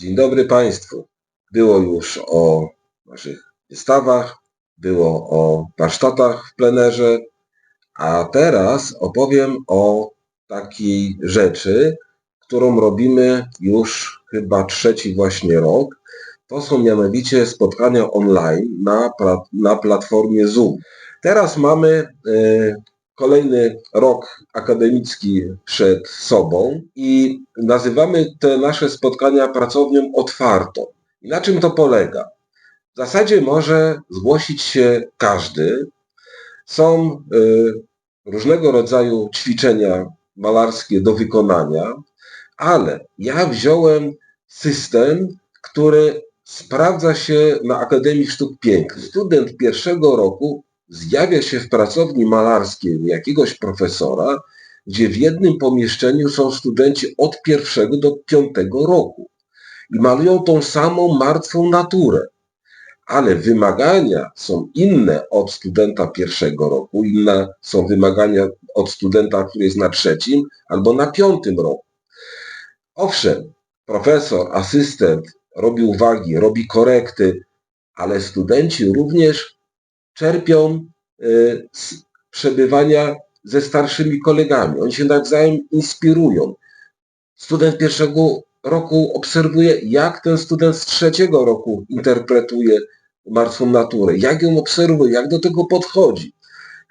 Dzień dobry Państwu. Było już o naszych wystawach, było o warsztatach w plenerze, a teraz opowiem o takiej rzeczy, którą robimy już chyba trzeci właśnie rok. To są mianowicie spotkania online na, na platformie Zoom. Teraz mamy e, kolejny rok akademicki przed sobą i nazywamy te nasze spotkania pracownią otwartą. I na czym to polega? W zasadzie może zgłosić się każdy. Są y, różnego rodzaju ćwiczenia malarskie do wykonania, ale ja wziąłem system, który sprawdza się na Akademii Sztuk Pięknych. Student pierwszego roku zjawia się w pracowni malarskiej jakiegoś profesora, gdzie w jednym pomieszczeniu są studenci od pierwszego do piątego roku i malują tą samą martwą naturę. Ale wymagania są inne od studenta pierwszego roku, inne są wymagania od studenta, który jest na trzecim albo na piątym roku. Owszem, profesor, asystent robi uwagi, robi korekty, ale studenci również czerpią y, z przebywania ze starszymi kolegami. Oni się nawzajem inspirują. Student pierwszego roku obserwuje, jak ten student z trzeciego roku interpretuje martwą naturę, jak ją obserwuje, jak do tego podchodzi.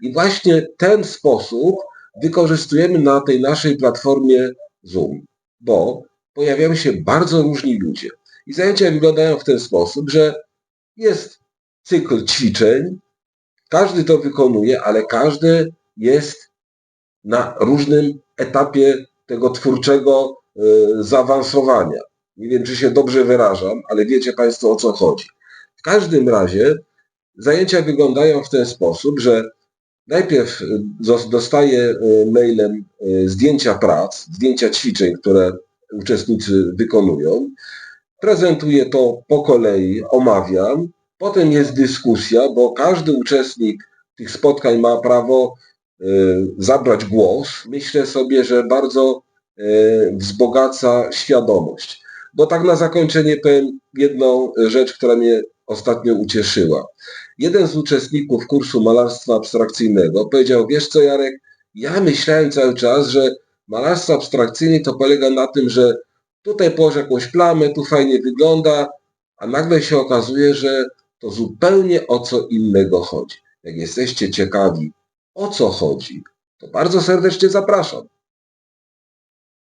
I właśnie ten sposób wykorzystujemy na tej naszej platformie Zoom, bo pojawiają się bardzo różni ludzie. I zajęcia wyglądają w ten sposób, że jest cykl ćwiczeń, każdy to wykonuje, ale każdy jest na różnym etapie tego twórczego y, zaawansowania. Nie wiem, czy się dobrze wyrażam, ale wiecie Państwo o co chodzi. W każdym razie zajęcia wyglądają w ten sposób, że najpierw y, dostaję y, mailem zdjęcia prac, zdjęcia ćwiczeń, które uczestnicy wykonują. Prezentuję to po kolei, omawiam. Potem jest dyskusja, bo każdy uczestnik tych spotkań ma prawo y, zabrać głos. Myślę sobie, że bardzo y, wzbogaca świadomość. Bo tak na zakończenie powiem jedną rzecz, która mnie ostatnio ucieszyła. Jeden z uczestników kursu malarstwa abstrakcyjnego powiedział, wiesz co Jarek, ja myślałem cały czas, że malarstwo abstrakcyjne to polega na tym, że tutaj położę jakąś plamę, tu fajnie wygląda, a nagle się okazuje, że to zupełnie o co innego chodzi. Jak jesteście ciekawi, o co chodzi, to bardzo serdecznie zapraszam.